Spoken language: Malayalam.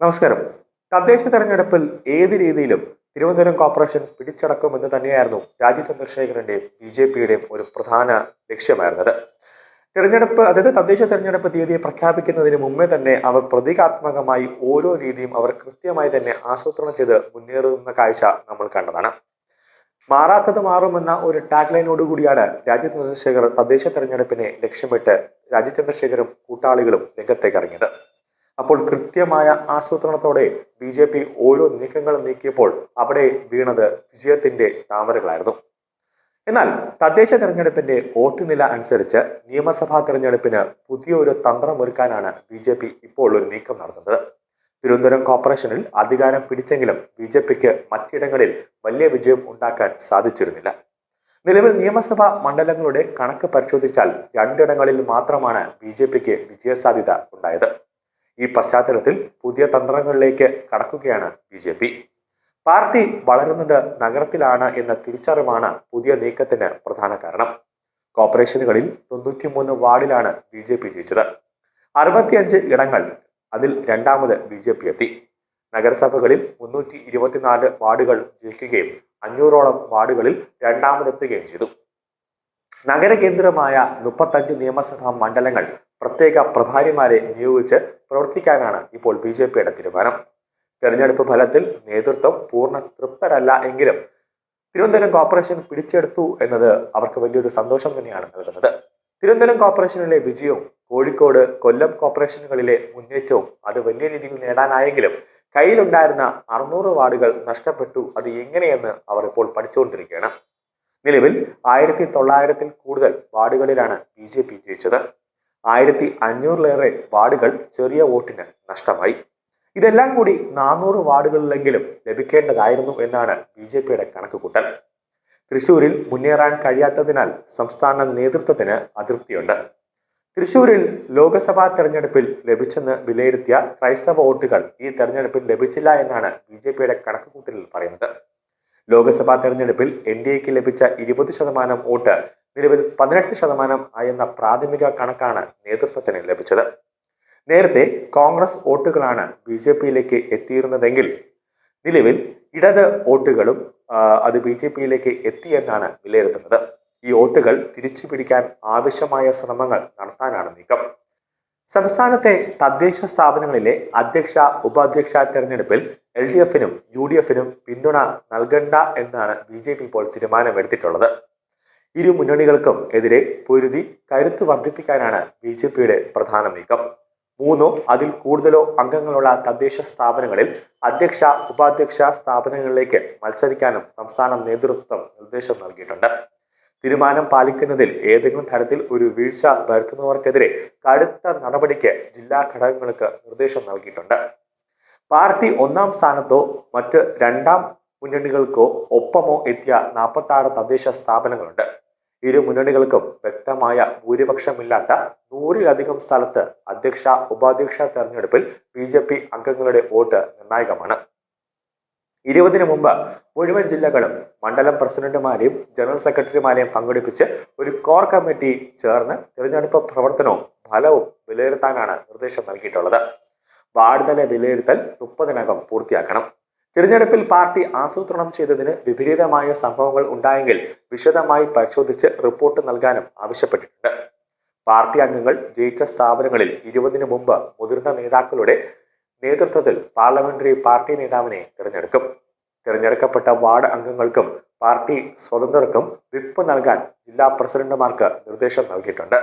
നമസ്കാരം. തദ്ദേശ തെരഞ്ഞെടുപ്പിൽ ഏത് രീതിയിലും തിരുവനന്തപുരം കോർപ്പറേഷൻ പിടിച്ചടക്കുമെന്ന് തന്നെയായിരുന്നു രാജീവ് ചന്ദ്രശേഖരന്റെയും ബി ജെ പിയുടെയും ഒരു പ്രധാന ലക്ഷ്യമായിരുന്നത്. തിരഞ്ഞെടുപ്പ് അതായത് തദ്ദേശ തെരഞ്ഞെടുപ്പ് തീയതിയെ പ്രഖ്യാപിക്കുന്നതിന് മുമ്പേ തന്നെ അവർ പ്രതീകാത്മകമായി ഓരോ രീതിയും അവർ കൃത്യമായി തന്നെ ആസൂത്രണം ചെയ്ത് മുന്നേറുന്ന കാഴ്ച നമ്മൾ കണ്ടതാണ്. മാറാത്തത് മാറുമെന്ന ഒരു ടാഗ് ലൈനോടുകൂടിയാണ് രാജീവ് ചന്ദ്രശേഖർ തദ്ദേശ തെരഞ്ഞെടുപ്പിനെ ലക്ഷ്യമിട്ട് രാജീവ് ചന്ദ്രശേഖരും കൂട്ടാളികളും രംഗത്തേക്ക് ഇറങ്ങിയത്. അപ്പോൾ കൃത്യമായ ആസൂത്രണത്തോടെ ബി ജെ പി ഓരോ നീക്കങ്ങളും നീക്കിയപ്പോൾ അവിടെ വീണത് വിജയത്തിന്റെ താമരകളായിരുന്നു. എന്നാൽ തദ്ദേശ തെരഞ്ഞെടുപ്പിന്റെ വോട്ട് നില അനുസരിച്ച് നിയമസഭാ തെരഞ്ഞെടുപ്പിന് പുതിയൊരു തന്ത്രമൊരുക്കാനാണ് ബി ജെ പി ഇപ്പോൾ ഒരു നീക്കം നടത്തുന്നത്. തിരുവനന്തപുരം കോർപ്പറേഷനിൽ അധികാരം പിടിച്ചെങ്കിലും ബി ജെ പിക്ക് മറ്റിടങ്ങളിൽ വലിയ വിജയം ഉണ്ടാക്കാൻ സാധിച്ചിരുന്നില്ല. നിലവിൽ നിയമസഭാ മണ്ഡലങ്ങളുടെ കണക്ക് പരിശോധിച്ചാൽ രണ്ടിടങ്ങളിൽ മാത്രമാണ് ബി ജെ പിക്ക് വിജയസാധ്യത ഉണ്ടായത്. ഈ പശ്ചാത്തലത്തിൽ പുതിയ തന്ത്രങ്ങളിലേക്ക് കടക്കുകയാണ് ബി ജെ പി. പാർട്ടി വളരുന്നത് നഗരത്തിലാണ് എന്ന തിരിച്ചറിവാണ് പുതിയ നീക്കത്തിന് പ്രധാന കാരണം. കോർപ്പറേഷനുകളിൽ തൊണ്ണൂറ്റിമൂന്ന് വാർഡിലാണ് ബി ജെ പി ജയിച്ചത്. അറുപത്തിയഞ്ച് ഇടങ്ങൾ അതിൽ രണ്ടാമത് ബി ജെ പി എത്തി. നഗരസഭകളിൽ മുന്നൂറ്റി ഇരുപത്തിനാല് വാർഡുകൾ ജയിക്കുകയും അഞ്ഞൂറോളം വാർഡുകളിൽ രണ്ടാമതെത്തുകയും ചെയ്തു. നഗരകേന്ദ്രമായ മുപ്പത്തഞ്ച് നിയമസഭാ മണ്ഡലങ്ങൾ പ്രത്യേക പ്രഭാരിമാരെ നിയോഗിച്ച് പ്രവർത്തിക്കാനാണ് ഇപ്പോൾ ബി ജെ പിയുടെ തീരുമാനം. തെരഞ്ഞെടുപ്പ് ഫലത്തിൽ നേതൃത്വം പൂർണ തൃപ്തരല്ല എങ്കിലും തിരുവനന്തപുരം കോർപ്പറേഷൻ പിടിച്ചെടുത്തു എന്നത് അവർക്ക് വലിയൊരു സന്തോഷം തന്നെയാണ് നൽകുന്നത്. തിരുവനന്തപുരം കോർപ്പറേഷനിലെ വിജയവും കോഴിക്കോട് കൊല്ലം കോർപ്പറേഷനുകളിലെ മുന്നേറ്റവും അത് വലിയ രീതിയിൽ നേടാനായെങ്കിലും കയ്യിലുണ്ടായിരുന്ന അറുന്നൂറ് വാർഡുകൾ നഷ്ടപ്പെട്ടു. അത് എങ്ങനെയെന്ന് അവർ ഇപ്പോൾ പഠിച്ചുകൊണ്ടിരിക്കുകയാണ്. നിലവിൽ ആയിരത്തി തൊള്ളായിരത്തിൽ കൂടുതൽ വാർഡുകളിലാണ് ബി ജെ പി ജയിച്ചത്. ആയിരത്തി അഞ്ഞൂറിലേറെ വാർഡുകൾ ചെറിയ വോട്ടിന് നഷ്ടമായി. ഇതെല്ലാം കൂടി നാനൂറ് വാർഡുകളിലെങ്കിലും ലഭിക്കേണ്ടതായിരുന്നു എന്നാണ് ബി ജെ പിയുടെ കണക്കുകൂട്ടൽ. തൃശൂരിൽ മുന്നേറാൻ കഴിയാത്തതിനാൽ സംസ്ഥാന നേതൃത്വത്തിന് അതൃപ്തിയുണ്ട്. തൃശൂരിൽ ലോക്സഭാ തെരഞ്ഞെടുപ്പിൽ ലഭിച്ചെന്ന് വിലയിരുത്തിയ ക്രൈസ്തവ വോട്ടുകൾ ഈ തെരഞ്ഞെടുപ്പിൽ ലഭിച്ചില്ല എന്നാണ് ബി ജെ പിയുടെ കണക്കുകൂട്ടലിൽ പറയുന്നത്. ലോക്സഭാ തെരഞ്ഞെടുപ്പിൽ എൻ ഡി എക്ക് ലഭിച്ച ഇരുപത് ശതമാനം വോട്ട് നിലവിൽ പതിനെട്ട് ശതമാനം ആയെന്ന പ്രാഥമിക കണക്കാണ് നേതൃത്വത്തിന് ലഭിച്ചത്. നേരത്തെ കോൺഗ്രസ് വോട്ടുകളാണ് ബി ജെ പിയിലേക്ക് എത്തിയിരുന്നതെങ്കിൽ നിലവിൽ ഇടത് വോട്ടുകളും അത് ബി ജെ പിയിലേക്ക് എത്തിയെന്നാണ് വിലയിരുത്തുന്നത്. ഈ വോട്ടുകൾ തിരിച്ചു പിടിക്കാൻ ആവശ്യമായ ശ്രമങ്ങൾ നടത്താനാണ് നീക്കം. സംസ്ഥാനത്തെ തദ്ദേശ സ്ഥാപനങ്ങളിലെ അധ്യക്ഷ ഉപാധ്യക്ഷ തെരഞ്ഞെടുപ്പിൽ എൽ ഡി എഫിനും യു ഡി എഫിനും പിന്തുണ നൽകണ്ട എന്നാണ് ബി ജെ പി ഇപ്പോൾ തീരുമാനമെടുത്തിട്ടുള്ളത്. ഇരു മുന്നണികൾക്കും എതിരെ പൊരുതി കരുത്ത് വർദ്ധിപ്പിക്കാനാണ് ബി ജെ പിയുടെ പ്രധാന നീക്കം. മൂന്നോ അതിൽ കൂടുതലോ അംഗങ്ങളുള്ള തദ്ദേശ സ്ഥാപനങ്ങളിൽ അധ്യക്ഷ ഉപാധ്യക്ഷ സ്ഥാപനങ്ങളിലേക്ക് മത്സരിക്കാനും സംസ്ഥാന നേതൃത്വം നിർദ്ദേശം നൽകിയിട്ടുണ്ട്. തീരുമാനം പാലിക്കുന്നതിൽ ഏതെങ്കിലും തരത്തിൽ ഒരു വീഴ്ച വരുത്തുന്നവർക്കെതിരെ കടുത്ത നടപടിക്ക് ജില്ലാ ഘടകങ്ങൾക്ക് നിർദ്ദേശം നൽകിയിട്ടുണ്ട്. പാർട്ടി ഒന്നാം സ്ഥാനത്തോ മറ്റ് രണ്ടാം മുന്നണികൾക്കോ ഒപ്പമോ എത്തിയ നാൽപ്പത്തി തദ്ദേശ സ്ഥാപനങ്ങളുണ്ട്. ഇരു മുന്നണികൾക്കും വ്യക്തമായ ഭൂരിപക്ഷമില്ലാത്ത നൂറിലധികം സ്ഥലത്ത് അധ്യക്ഷ ഉപാധ്യക്ഷ തെരഞ്ഞെടുപ്പിൽ ബി ജെ പി അംഗങ്ങളുടെ വോട്ട് നിർണായകമാണ്. ഇരുപതിന് മുമ്പ് മുഴുവൻ ജില്ലകളും മണ്ഡലം പ്രസിഡന്റുമാരെയും ജനറൽ സെക്രട്ടറിമാരെയും പങ്കെടുപ്പിച്ച് ഒരു കോർ കമ്മിറ്റി ചേർന്ന് തിരഞ്ഞെടുപ്പ് പ്രവർത്തനവും ഫലവും വിലയിരുത്താനാണ് നിർദ്ദേശം നൽകിയിട്ടുള്ളത്. വാർഡ് തല വിലയിരുത്തൽ മുപ്പതിനകം പൂർത്തിയാക്കണം. തിരഞ്ഞെടുപ്പിൽ പാർട്ടി ആസൂത്രണം ചെയ്തതിന് വിപരീതമായ സംഭവങ്ങൾ ഉണ്ടായെങ്കിൽ വിശദമായി പരിശോധിച്ച് റിപ്പോർട്ട് നൽകാനും ആവശ്യപ്പെട്ടിട്ടുണ്ട്. പാർട്ടി അംഗങ്ങൾ ജയിച്ച സ്ഥാപനങ്ങളിൽ ഇരുപതിന് മുമ്പ് മുതിർന്ന നേതാക്കളുടെ നേതൃത്വത്തിൽ പാർലമെന്ററി പാർട്ടി നേതാവിനെ തിരഞ്ഞെടുക്കും. തിരഞ്ഞെടുക്കപ്പെട്ട വാർഡ് അംഗങ്ങൾക്കും പാർട്ടി സ്വതന്ത്രർക്കും വിപ്പ് നൽകാൻ ജില്ലാ പ്രസിഡന്റുമാർക്ക് നിർദ്ദേശം നൽകിയിട്ടുണ്ട്.